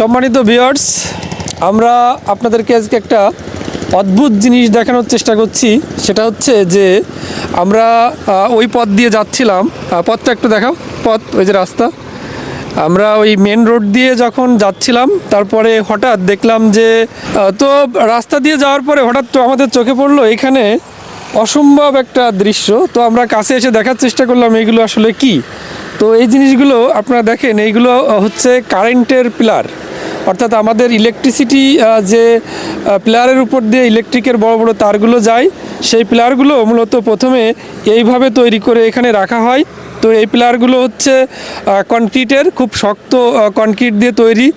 সম্মানিত ভিউয়ার্স, আমরা আপনাদেরকে আজকে একটা অদ্ভুত জিনিস দেখানোর চেষ্টা করছি। সেটা হচ্ছে যে আমরা ওই পথ দিয়ে যাচ্ছিলাম। পথটা একটু দেখাও। পথ, ওই যে রাস্তা। আমরা ওই মেন রোড দিয়ে যখন যাচ্ছিলাম, তারপরে হঠাৎ দেখলাম যে তো রাস্তা দিয়ে যাওয়ার পরে হঠাৎ তো আমাদের চোখে পড়ল এখানে অসম্ভব একটা দৃশ্য। তো আমরা কাছে এসে দেখার চেষ্টা করলাম এইগুলো আসলে কি? তো এই জিনিসগুলো আপনারা দেখেন, এইগুলো হচ্ছে কারেন্টের পিলার অর্থাৎ আমাদের ইলেকট্রিসিটি যে প্লেয়ারের উপর দিয়ে ইলেকট্রিকের বড় বড় তারগুলো যায়, সেই প্লেয়ারগুলো মূলত প্রথমে এইভাবে তৈরি করে এখানে রাখা হয়। তো এই পিলারগুলো হচ্ছে কনক্রিটের খুব শক্ত কনক্রিট দিয়ে তৈরি।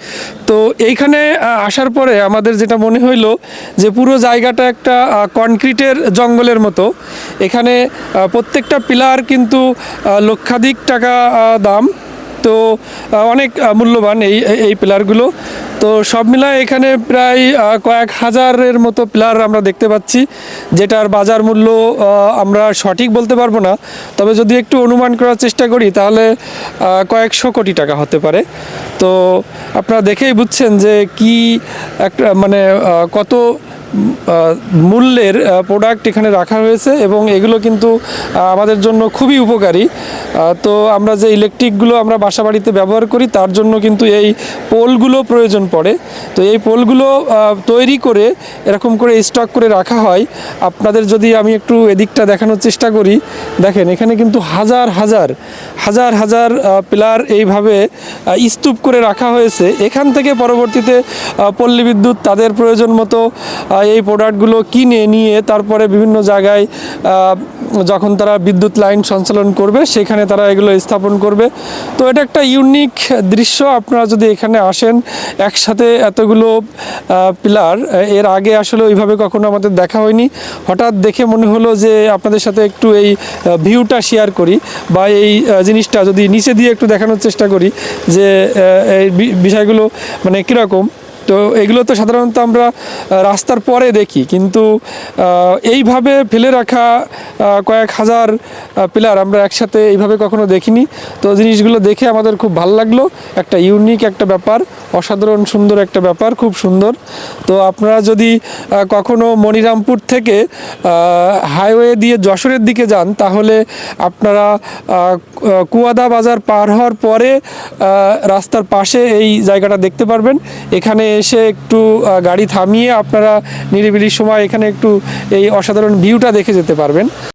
তো এইখানে আসার পরে আমাদের যেটা মনে হইল যে, পুরো জায়গাটা একটা কনক্রিটের জঙ্গলের মতো। এখানে প্রত্যেকটা পিলার কিন্তু লক্ষাধিক টাকা দাম। তো অনেক মূল্যবান এই এই পিলারগুলো। তো সব মিলায় এখানে প্রায় কয়েক হাজারের মতো পিলার আমরা দেখতে পাচ্ছি, যেটার বাজার মূল্য আমরা সঠিক বলতে পারব না। তবে যদি একটু অনুমান করার চেষ্টা করি, তাহলে কয়েকশো কোটি টাকা হতে পারে। তো আপনারা দেখেই বুঝছেন যে কি একটা মানে কত মূল্যের প্রোডাক্ট এখানে রাখা হয়েছে এবং এগুলো কিন্তু আমাদের জন্য খুবই উপকারী। তো আমরা যে ইলেকট্রিকগুলো আমরা বাসা বাড়িতে ব্যবহার করি, তার জন্য কিন্তু এই পোলগুলো প্রয়োজন পড়ে। তো এই পোলগুলো তৈরি করে এরকম করে স্টক করে রাখা হয়। আপনাদের যদি আমি একটু এদিকটা দেখানোর চেষ্টা করি, দেখেন এখানে কিন্তু হাজার হাজার হাজার হাজার পিলার এইভাবে স্তূপ করে রাখা হয়েছে। এখান থেকে পরবর্তীতে পল্লী বিদ্যুৎ তাদের প্রয়োজন মতো এই প্রোডাক্টগুলো কিনে নিয়ে তারপরে বিভিন্ন জায়গায় যখন তারা বিদ্যুৎ লাইন সঞ্চালন করবে, সেখানে তারা এগুলো স্থাপন করবে। তো এটা একটা ইউনিক দৃশ্য। আপনারা যদি এখানে আসেন, একসাথে এতগুলো পিলার এর আগে আসলে ওইভাবে কখনো আমাদের দেখা হয়নি। হঠাৎ দেখে মনে হলো যে আপনাদের সাথে একটু এই ভিউটা শেয়ার করি বা এই জিনিসটা যদি নিচে দিয়ে একটু দেখানোর চেষ্টা করি যে এই বিষয়গুলো মানে কীরকম। তো এগুলো তো সাধারণত আমরা রাস্তার পরে দেখি। কিন্তু এইভাবে ফেলে রাখা কয়েক হাজার পিলার আমরা একসাথে এইভাবে কখনো দেখিনি। তো জিনিসগুলো দেখে আমাদের খুব ভালো লাগল। একটা ইউনিক একটা ব্যাপার, অসাধারণ সুন্দর একটা ব্যাপার, খুব সুন্দর। তো আপনারা যদি কখনো মনিরামপুর থেকে হাইওয়ে দিয়ে যশোরের দিকে যান, তাহলে আপনারা কুয়াদা বাজার পার হওয়ার পরে রাস্তার পাশে এই জায়গাটা দেখতে পারবেন। এখানে এসে একটু গাড়ি থামিয়ে আপনারা নিরিবিলির সময় এখানে একটু এই অসাধারণ ভিউটা দেখে যেতে পারবেন।